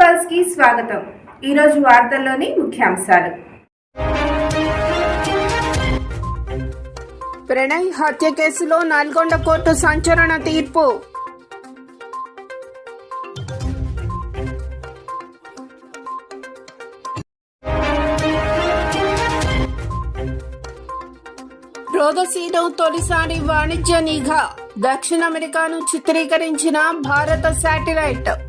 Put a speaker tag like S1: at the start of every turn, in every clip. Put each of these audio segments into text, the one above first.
S1: పల్స్కి స్వాగతం. ఈరోజు వార్తల్లోని ముఖ్యాంశాలు.
S2: ప్రణయ్ హత్య కేసులో నల్గొండ కోర్టు సంచలన తీర్పు. రోదసీలో తొలిసారి వాణిజ్య నిఘా. దక్షిణ అమెరికాను చిత్రీకరించిన భారత శాటిలైట్.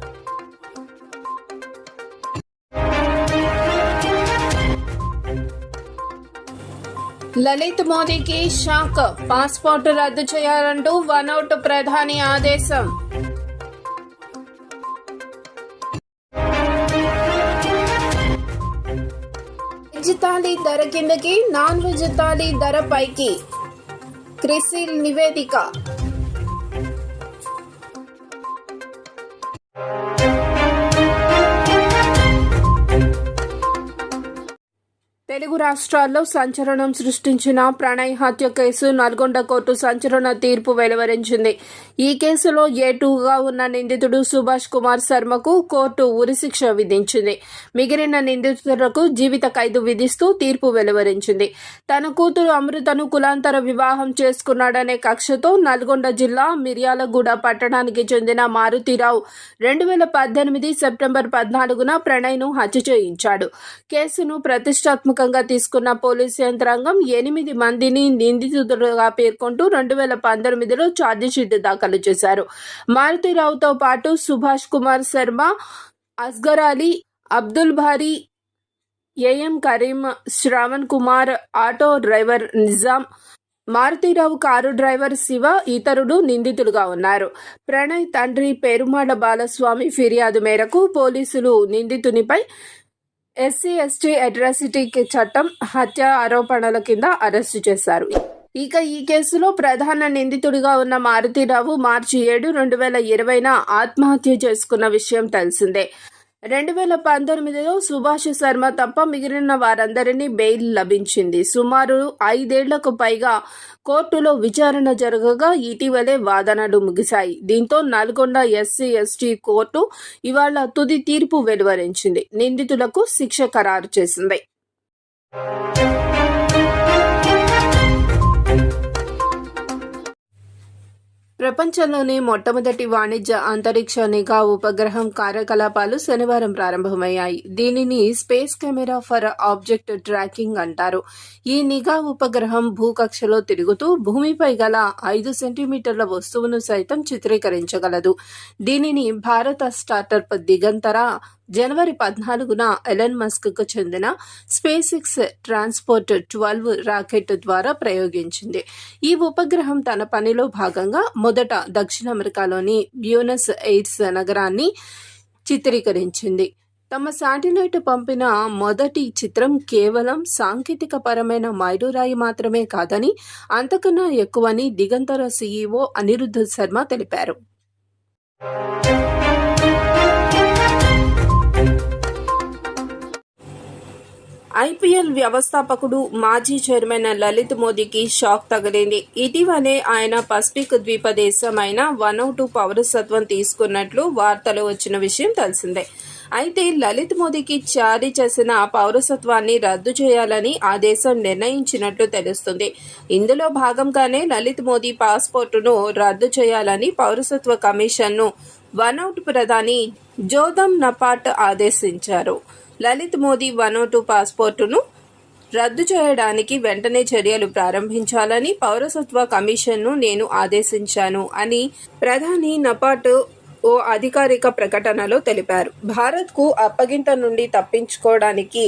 S2: లలిత్ మోదీకి షాక్. పాస్పోర్ట్ రద్దు చేయాలంటూ వనౌట్ ప్రధాని ఆదేశం. వెజ్ థాలీ ధర కిందకి నాన్ వెజ్ థాలీ ధర పైకి. క్రిసిల్ నివేదిక. తెలుగు రాష్ట్రాల్లో సంచలనం సృష్టించిన ప్రణయ్ హత్య కేసు నల్గొండ కోర్టు సంచలన తీర్పు వెలువరించింది. ఈ కేసులో ఏ టూగా ఉన్న నిందితుడు సుభాష్ కుమార్ శర్మకు కోర్టు ఉరిశిక్ష విధించింది. మిగిలిన నిందితులకు జీవిత ఖైదు విధిస్తూ తీర్పు వెలువరించింది. తన కూతురు అమృతను కులాంతర వివాహం చేసుకున్నాడనే కక్షతో నల్గొండ జిల్లా మిర్యాలగూడ పట్టణానికి చెందిన మారుతీరావు రెండు వేల పద్దెనిమిది సెప్టెంబర్ పద్నాలుగున ప్రణయ్ను హత్య చేయించాడు. కేసును ప్రతిష్టాత్మక ప్రతిష్టాత్మకంగా తీసుకున్న పోలీసు యంత్రాంగం ఎనిమిది మందిని నిందితులుగా పేర్కొంటూ రెండు వేల పంతొమ్మిదిలో ఛార్జిషీట్ దాఖలు చేశారు. మారుతిరావుతో పాటు Subhash Kumar Sharma Asgar Ali Abdul Bari AM Karim Shravan Kumar auto driver Nizam Maruti Rao car driver Shiva ఇతరులు నిందితులుగా ఉన్నారు. ప్రణయ్ తండ్రి పెరుమాడ బాలస్వామి ఫిర్యాదు మేరకు పోలీసులు నిందితునిపై ఎస్సీ ఎస్టీ అట్రాసిటీ చట్టం హత్య ఆరోపణల కింద అరెస్టు చేశారు. ఇక ఈ కేసులో ప్రధాన నిందితుడిగా ఉన్న మారుతీరావు మార్చి ఏడు రెండు వేల ఇరవైన ఆత్మహత్య చేసుకున్న విషయం తెలిసిందే. రెండు వేల పంతొమ్మిదిలో సుభాష్ శర్మ తప్ప మిగిలిన వారందరినీ బెయిల్ లభించింది. సుమారు ఐదేళ్ళకు పైగా కోర్టులో విచారణ జరగగా ఇటీవలే వాదనలు ముగిశాయి. దీంతో నల్గొండ ఎస్సీ ఎస్టీ కోర్టు ఇవాళ తుది తీర్పు వెలువరించింది. నిందితులకు శిక్ష ఖరారు చేసింది. ప్రపంచంలోనే మొట్టమొదటి వాణిజ్య అంతరిక్ష నిఘా ఉపగ్రహం కార్యకలాపాలు శనివారం ప్రారంభమయ్యాయి. దీనిని space camera for object tracking అంటారు. ఈ నిఘా ఉపగ్రహం భూకక్షలో తిరుగుతూ భూమిపై గల ఐదు సెంటీమీటర్ల వస్తువును సైతం చిత్రీకరించగలదు. దీనిని భారత స్టార్టప్ దిగంతర జనవరి పద్నాలుగున ఎలన్ మస్క్కు చెందిన SpaceX transport twelve rocket ద్వారా ప్రయోగించింది. ఈ ఉపగ్రహం తన పనిలో భాగంగా మొదట దక్షిణ అమెరికాలోని బ్యూనస్ ఎయిర్స్ నగరాన్ని చిత్రీకరించింది. తమ శాటిలైట్ పంపిన మొదటి చిత్రం కేవలం సాంకేతిక పరమైన మైలురాయి మాత్రమే కాదని అంతకన్నా ఎక్కువని దిగంతర సీఈఓ అనిరుద్ధ శర్మ తెలిపారు. ఐపీఎల్ వ్యవస్థాపకుడు మాజీ చైర్మన్ లలిత్ మోదీకి షాక్ తగిలింది. ఇటీవలే ఆయన పసిఫిక్ ద్వీప దేశమైన అవుట్ పౌరసత్వం తీసుకున్నట్లు వార్తలు వచ్చిన విషయం తెలిసిందే. అయితే లలిత్ మోదీకి జారీ చేసిన పౌరసత్వాన్ని రద్దు చేయాలని ఆ దేశం నిర్ణయించినట్లు తెలుస్తుంది. ఇందులో భాగంగానే లలిత్ మోదీ పాస్పోర్టును రద్దు చేయాలని పౌరసత్వ కమిషన్ను వన్ అవుట్ ప్రధాని జోదమ్ నపాట్ ఆదేశించారు. Lalit Modi one O two పాస్పోర్టును రద్దు చేయడానికి వెంటనే చర్యలు ప్రారంభించాలని పౌరసత్వ కమిషన్ను నేను ఆదేశించాను అని ప్రధాని నపాటు ఓ అధికారిక ప్రకటనలో తెలిపారు. భారత్కు అప్పగింత నుండి తప్పించుకోవడానికి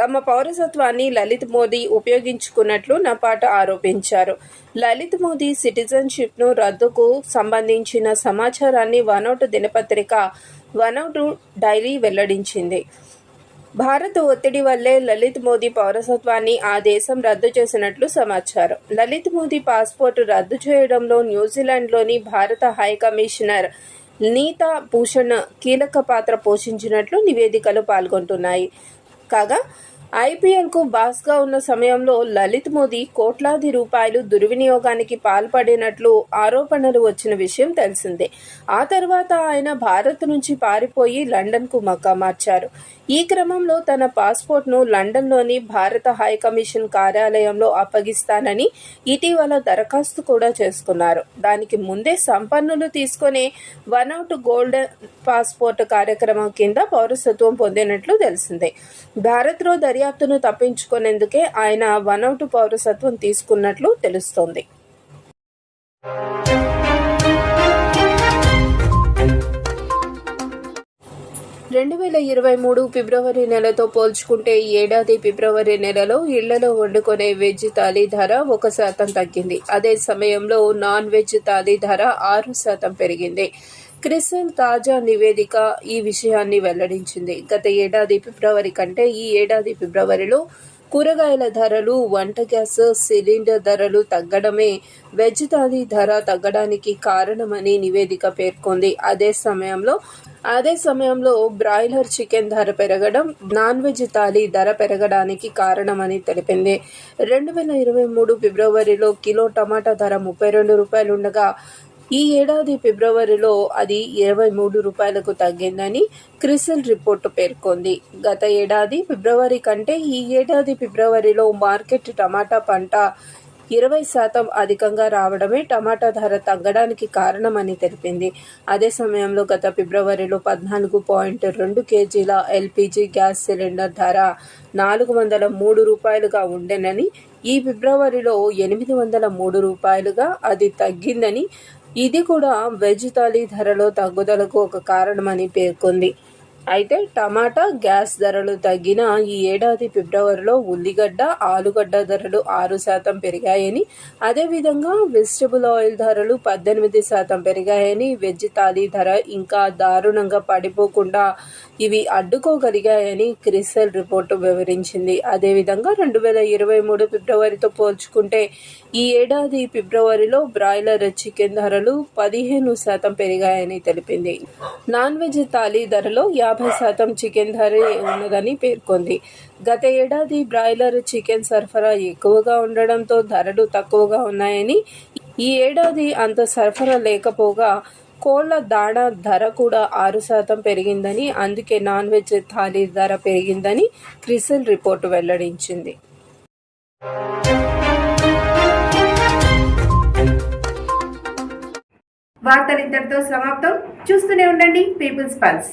S2: తమ పౌరసత్వాన్ని లలిత్ మోదీ ఉపయోగించుకున్నట్లు నపాట ఆరోపించారు. లలిత్ మోదీ సిటిజన్షిప్ను రద్దుకు సంబంధించిన సమాచారాన్ని వనౌట్ దినపత్రిక వనౌట్ డైరీ వెల్లడించింది. భారత్ ఒత్తిడి వల్లే లలిత్ మోదీ పౌరసత్వాన్ని ఆ దేశం రద్దు చేసినట్లు సమాచారం. లలిత్ మోదీ పాస్పోర్ట్ రద్దు చేయడంలో న్యూజిలాండ్లోని భారత హై కమిషనర్ నీతా భూషణ్ కీలక పాత్ర పోషించినట్లు నివేదికలు పాల్గొంటున్నాయి. కాగా ఐపీఎల్కు బాస్గా ఉన్న సమయంలో లలిత్ మోదీ కోట్లాది రూపాయలు దుర్వినియోగానికి పాల్పడినట్లు ఆరోపణలు వచ్చిన విషయం తెలిసిందే. ఆ తర్వాత ఆయన భారత్ నుంచి పారిపోయి లండన్కు మక్కా మార్చారు. ఈ క్రమంలో తన పాస్పోర్ట్ను లండన్లోని భారత హై కమిషన్ కార్యాలయంలో అప్పగిస్తానని ఇటీవల దరఖాస్తు కూడా చేసుకున్నారు. దానికి ముందే సంపన్నులు తీసుకునే వన్ అవుట్ గోల్డెన్ పాస్పోర్ట్ కార్యక్రమం కింద పౌరసత్వం పొందినట్లు తెలిసిందే. భారత్లో దర్యాప్తును తప్పించుకునేందుకే ఆయన వన్ అవుట్ పౌరసత్వం తీసుకున్నట్లు తెలుస్తోంది. రెండు వేల ఇరవై మూడు ఫిబ్రవరి నెలతో పోల్చుకుంటే ఈ ఏడాది ఫిబ్రవరి నెలలో ఇళ్ళలో వండుకునే వెజ్ థాలీ ధర ఒక శాతం తగ్గింది. అదే సమయంలో నాన్ వెజ్ థాలీ ధర ఆరు శాతం పెరిగింది. క్రిసెల్ తాజా నివేదిక ఈ విషయాన్ని వెల్లడించింది. గత ఏడాది ఫిబ్రవరి కంటే ఈ ఏడాది ఫిబ్రవరిలో కూరగాయల ధరలు వంట గ్యాస్ సిలిండర్ ధరలు తగ్గడమే వెజ్ థాలీ ధర తగ్గడానికి కారణమని నివేదిక పేర్కొంది. అదే సమయంలో అదే సమయంలో బ్రాయిలర్ చికెన్ ధర పెరగడం నాన్ వెజ్ థాలీ ధర పెరగడానికి కారణమని తెలిపింది. రెండు వేల ఇరవై మూడు ఫిబ్రవరిలో కిలో టమాటా ధర ముప్పై రెండు రూపాయలు ఉండగా ఈ ఏడాది ఫిబ్రవరిలో అది ఇరవై మూడు రూపాయలకు తగ్గిందని క్రిసిల్ రిపోర్టు పేర్కొంది. గత ఏడాది ఫిబ్రవరి కంటే ఈ ఏడాది ఫిబ్రవరిలో మార్కెట్ టమాటా పంట ఇరవై శాతం అధికంగా రావడమే టమాటా ధర తగ్గడానికి కారణమని తెలిపింది. అదే సమయంలో గత ఫిబ్రవరిలో పద్నాలుగు పాయింట్ రెండు కేజీల ఎల్పిజి గ్యాస్ సిలిండర్ ధర నాలుగు వందల మూడు రూపాయలుగా ఉండెనని ఈ ఫిబ్రవరిలో ఎనిమిది వందల మూడు రూపాయలుగా అది తగ్గిందని ఇది కూడా వెజ్ థాలీ ధరలో తగ్గుదలకు ఒక కారణమని పేర్కొంది. అయితే టమాటా గ్యాస్ ధరలు తగ్గిన ఈ ఏడాది ఫిబ్రవరిలో ఉల్లిగడ్డ ఆలుగడ్డ ధరలు ఆరు శాతం పెరిగాయని అదేవిధంగా వెజిటబుల్ ఆయిల్ ధరలు పద్దెనిమిది శాతం పెరిగాయని వెజ్ తాలీ ధర ఇంకా దారుణంగా పడిపోకుండా ఇవి అడ్డుకోగలిగాయని క్రిసెల్ రిపోర్టు వివరించింది. అదేవిధంగా రెండు వేల ఇరవై మూడు ఫిబ్రవరితో పోల్చుకుంటే ఈ ఏడాది ఫిబ్రవరిలో బ్రాయిలర్ చికెన్ ధరలు పదిహేను శాతం పెరిగాయని తెలిపింది. నాన్ వెజ్ తాలీ ధరలో యాభై శాతం చికెన్ ధర ఉన్నదని పేర్కొంది. గత ఏడాది బ్రాయిలర్ చికెన్ సరఫరా ఎక్కువగా ఉండడంతో ధరలు తక్కువగా ఉన్నాయని ఈ ఏడాది అంత సరఫరా లేకపోగా కోళ్ళ దాణా ధర కూడా ఆరు శాతం పెరిగిందని అందుకే నాన్ వెజ్ థాలీ ధర పెరిగిందని క్రిసిల్ రిపోర్టు వెల్లడించింది.
S1: వార్తలు ఇంతటితో సమాప్తం. చూస్తూనే ఉండండి పీపుల్స్ పల్స్.